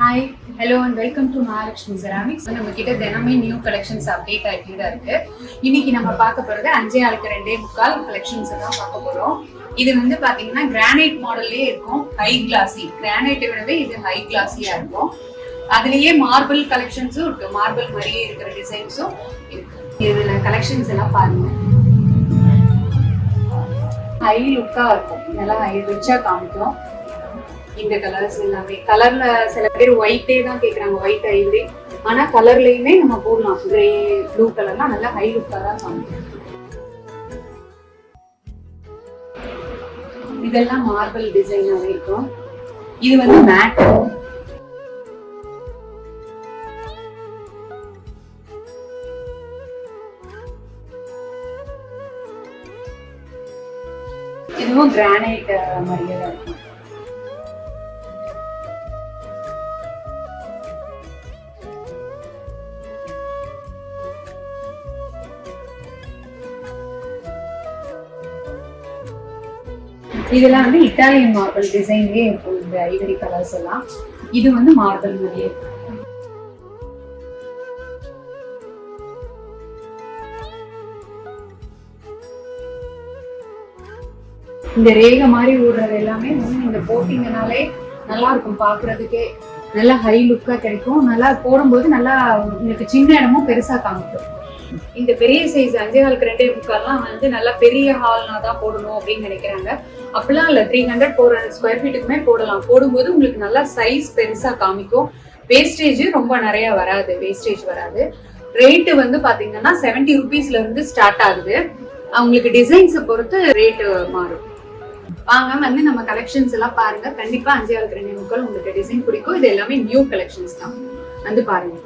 Hi hello and welcome to Mahalakshmi ceramics நம்ம கிட்ட தினமே நியூ கலெக்ஷன்ஸ் அப்டேட் ஆகிட்டே தான் இருக்கு. இன்னைக்கு நம்ம பார்க்க போறது அஞ்சே ஆளுக்கு ரெண்டே முக்கால் கலெக்ஷன்ஸ் தான் பார்க்க போறோம். இது வந்து பாத்தீங்கன்னா கிரானைட் மாடல்லே இருக்கும். ஹை கிளாசி கிரானைட்டை விடவே இது ஹை கிளாஸியா இருக்கும். அதுலயே மார்பிள் கலெக்ஷன்ஸும் இருக்கு. மார்பிள் மாதிரியே இருக்கிற டிசைன்ஸும் இருக்கு. இதுல கலெக்ஷன்ஸ் எல்லாம் பாருங்க. ஹை லுக்கா இருக்கும். நல்லா ஹை ரிச்சா காமிக்கும். இந்த கலர்ஸ் எல்லாமே. கலர்ல சில பேர் ஒயிட்டே தான் கேக்குறாங்க ஒயிட் ஐவரி ஆனா கலர்லயுமே நம்ம போடலாம். கிரே ப்ளூ கலர்லாம் நல்லா ஹை லுக்கா தான் காமிக்கும். இதெல்லாம் மார்பிள் டிசைனாவே இருக்கும். இது வந்து மேட் இதுவும் கிரானைட் மாதிரியே தான் இருக்கும். இதெல்லாம் வந்து இட்டாலியன் மார்பிள் டிசைன்லயே இருக்கும் இந்த ஐவரி கலர்ஸ் எல்லாம். இது வந்து மார்பிள் மாதிரியே இருக்கும் இந்த ரேகை மாதிரி ஓடுறது எல்லாமே வந்து நீங்க போட்டீங்கனாலே நல்லா இருக்கும் பாக்குறதுக்கே நல்லா ஹை லுக்காக கிடைக்கும். நல்லா போடும்போது நல்லா உங்களுக்கு சின்ன இடமும் பெருசாக காமிக்கும். இந்த பெரிய சைஸ் அஞ்சே காலுக்கு ரெண்டே முக்கால்லாம் வந்து நல்லா பெரிய ஹால்னா தான் போடணும் அப்படின்னு நினைக்கிறாங்க. அப்படிலாம் இல்லை. Three hundred four hundred square ஃபீட்டுக்குமே போடலாம். போடும்போது உங்களுக்கு நல்லா சைஸ் பெருசாக காமிக்கும். வேஸ்டேஜ் ரொம்ப நிறைய வராது. வேஸ்டேஜ் வராது. ரேட்டு வந்து பார்த்தீங்கன்னா செவன்டி ருபீஸ்ல இருந்து ஸ்டார்ட் ஆகுது. அவங்களுக்கு டிசைன்ஸை பொறுத்து ரேட்டு மாறும். வாங்க வந்து நம்ம கலெக்ஷன்ஸ் எல்லாம் பாருங்க. கண்டிப்பா அஞ்சு ஆறு ரெண்டு முக்கள் உங்களுக்கு டிசைன் பிடிக்கும். இது எல்லாமே நியூ கலெக்ஷன்ஸ் தான். வந்து பாருங்க.